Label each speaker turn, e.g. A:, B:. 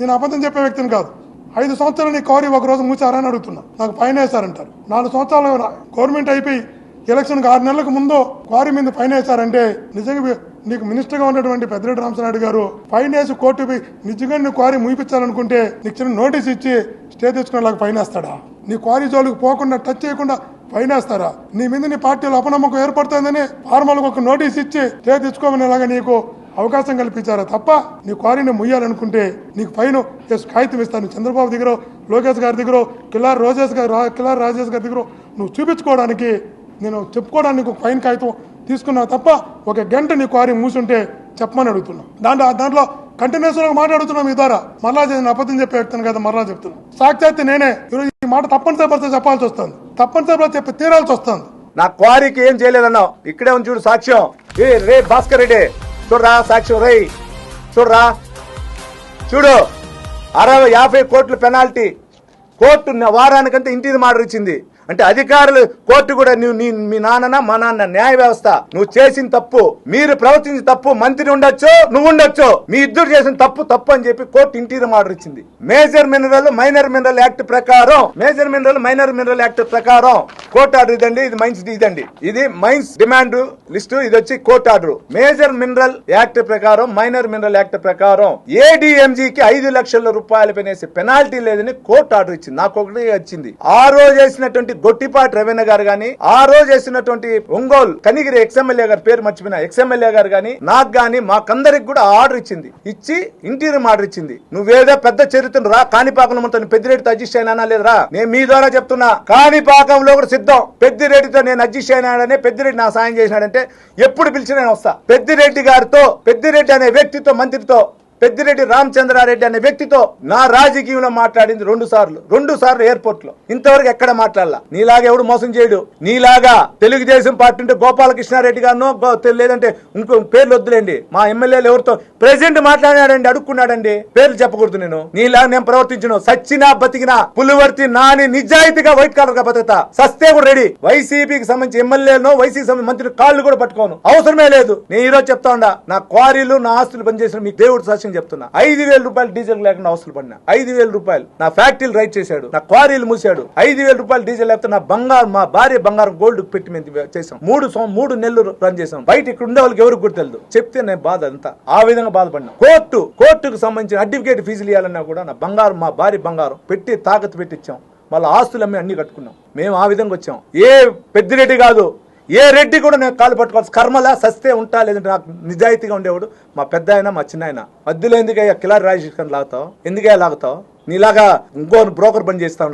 A: నేను అబద్ధం చెప్పే వ్యక్తిని కాదు. ఐదు సంవత్సరాలు నీ కారు ఒక రోజు మూసారని అడుగుతున్నా. నాకు ఫైన్ వేశారంటారు. నాలుగు సంవత్సరాలు గవర్నమెంట్ అయిపోయి ఎలక్షన్కి ఆరు నెలలకు ముందు క్వారీ మీద ఫైన్ వేశారంటే నిజంగా నీకు మినిస్టర్గా ఉన్నటువంటి పెద్దిరెడ్డి రామచంద్రనాయుడు గారు ఫైన్ వేసి కోర్టు పోయి నిజంగా నీ క్వారీ ముగిపించాలనుకుంటే నీకు చిన్న నోటీస్ ఇచ్చి స్టే తెచ్చుకునేలాగా ఫైన్ వేస్తాడా? నీ క్వారీ జోలికి పోకుండా టచ్ చేయకుండా ఫైన్ వేస్తారా? నీ మీద నీ పార్టీలో అపనమ్మకం ఏర్పడుతుందని ఫార్మల్కి ఒక నోటీస్ ఇచ్చి స్టే తెచ్చుకోమనేలాగా నీకు అవకాశం కల్పించారా తప్ప నీ క్వారీని ముయ్యాలనుకుంటే నీకు ఫైన్. కాగితం ఇస్తాను. చంద్రబాబు దగ్గర లోకేష్ గారి దగ్గర కిల్లార్ రోజేష్ గారు కిల్లార్ రాజేష్ గారి దగ్గర నువ్వు చూపించుకోవడానికి నేను చెప్పుకోవడానికి ఒక ఫైన్ కాగితం తీసుకున్నావు తప్ప ఒక గంట నీ క్వారీ మూసుంటే చెప్పమని అడుగుతున్నాను దాంట్లో దాంట్లో కంటిన్యూస్గా మాట్లాడుతున్నాం మీ ద్వారా. మరలా చేసిన అబద్ధం చెప్పి చెప్తాను కదా మరలా చెప్తున్నా. సాక్షాత్ నేనే. ఈరోజు ఈ మాట తప్పనిసరి పరిస్థితి చెప్పాల్సి వస్తుంది. తప్పనిసరి చెప్పి తీరాల్సి వస్తుంది.
B: నా క్వారీకి ఏం చేయలేదన్నావు? ఇక్కడే ఉంది చూడు సాక్ష్యం. ఏ రే భాస్కర్ రెడ్డి. చూడరా సాక్ష్యం రై చూడరా. చూడు అరవై యాభై కోట్ల పెనాల్టీ. కోర్టు వారానికంటే వారానికంతా ఇంటిని ఇచ్చింది అంటే అధికారులు కోర్టు కూడా నువ్వు నీ మీ నాన్న మా నాన్న న్యాయ వ్యవస్థ. నువ్వు చేసిన తప్పు మీరు ప్రవర్తించిన తప్పు మంత్రి ఉండొచ్చు నువ్వు ఉండొచ్చు. మీ ఇద్దరు చేసిన తప్పు తప్పు అని చెప్పి కోర్టు ఇంటీరియర్ ఆర్డర్ ఇచ్చింది major mineral minor mineral act ప్రకారం major mineral minor mineral act ప్రకారం కోర్ట్ ఆర్డర్ ఇదండి ఇది మైన్స్ ఇదండి. ఇది మైన్స్ డిమాండ్ లిస్ట్ ఇది వచ్చి court order. Major mineral act ప్రకారం మైనర్ మినరల్ యాక్ట్ ప్రకారం ఏడిఎంజీ కి ఐదు లక్షల రూపాయలు పెనేసి పెనాల్టీ లేదని కోర్టు ఆర్డర్ ఇచ్చింది. నాకు ఒకటి వచ్చింది. ఆ రోజు వేసినటువంటి గొట్టిపాటి రవీణ గారు గాని ఆ రోజు వేసినటువంటి ఒంగోలు కనిగిరి ఎక్స్ఎమ్మెల్యే గారు పేరు మర్చిపోయిన ఎక్స్ఎమ్మెల్యే గారు గాని నాకు గాని మాకందరికి కూడా ఆర్డర్ ఇచ్చింది. ఇచ్చి ఇంటీరియర్ ఆర్డర్ ఇచ్చింది. నువ్వేదో పెద్ద చరిత్ర రా కాణిపాకంలో మొత్తం పెద్దిరెడ్డితో అడ్జస్ట్ అయినా లేదురా? నేను మీ ద్వారా చెప్తున్నా కాణిపాకంలో కూడా సిద్ధం పెద్దిరెడ్డితో నేను అడ్జస్ట్ అయినాడనే పెద్దిరెడ్డి నా సాయం చేసినాడంటే ఎప్పుడు పిలిచి నేను వస్తా. పెద్దిరెడ్డి గారితో పెద్దిరెడ్డి అనే వ్యక్తితో మంత్రితో పెద్దిరెడ్డి రామచంద్రారెడ్డి అనే వ్యక్తితో నా రాజకీయంలో మాట్లాడింది రెండు సార్లు. రెండు సార్లు ఎయిర్పోర్ట్లో ఇంతవరకు ఎక్కడ మాట్లాడాల? నీలాగా ఎవడు మోసం చేయడు. నీలాగా తెలుగుదేశం పార్టీ ఉంటే గోపాలకృష్ణారెడ్డి గారినో లేదంటే ఇంకో పేర్లు వద్దులేండి. మా ఎమ్మెల్యేలు ఎవరితో ప్రెసిడెంట్ మాట్లాడాడండి అడుక్కున్నాడండి. పేర్లు చెప్పకూడదు నేను. నీలాగా నేను ప్రవర్తించను. సచ్చినా బతికినా పులివర్తి నాని నిజాయితీగా వైట్ కలర్గా భద్రత సస్తే కూడా రెడీ. వైసీపీకి సంబంధించి ఎమ్మెల్యేలను వైసీపీ సంబంధించి మంత్రి కాళ్ళు కూడా పట్టుకోను. అవసరమే లేదు. నేను ఈరోజు చెప్తా ఉండా నా క్వారీలు నా ఆస్తులు పనిచేసిన మీ దేవుడు సాక్ష్యం చెప్తున్నా. ఐదు వేల రూపాయలు డీజిల్ లేకుండా అవసరం పడినా. ఐదు వేల రూపాయలు నా ఫ్యాక్టరీలు రైట్ చేశాడు నా క్వారీలు మూసాడు ఐదు వేల రూపాయలు డీజిల్ లేకపోతే నా బంగారు మా భార్య బంగారం గోల్డ్ పెట్టి మేము చేసాం మూడు మూడు నెలలు రన్ చేసాం బయట ఇక్కడ ఉండే వాళ్ళకి ఎవరికి కూడా తెలియదు చెప్తే నేను బాధ అంతా. ఆ విధంగా బాధపడినా. కోర్టు కోర్టుకు సంబంధించిన అడ్వకేట్ ఫీజులు ఇవ్వాలన్నా కూడా నా బంగారం మా భార్య బంగారం పెట్టి తాకత్తు పెట్టించాం మళ్ళీ ఆస్తులు అమ్మి అన్ని కట్టుకున్నాం. మేము ఆ విధంగా వచ్చాం. ఏ పెద్దిరెడ్డి కాదు. ఏ రెడ్డి కూడా నేను కాలు పట్టుకోవచ్చు కర్మలా సస్తే ఉంటా లేదంటే నాకు నిజాయితీగా ఉండేవాడు. మా పెద్ద ఆయన మా చిన్న ఆయన మధ్యలో ఎందుకయ్యా కిలారి రాజశేఖర్ లాగుతావు? ఎందుకయ్యా లాగుతావు? నీలాగా ఇంకో బ్రోకర్ పని చేస్తా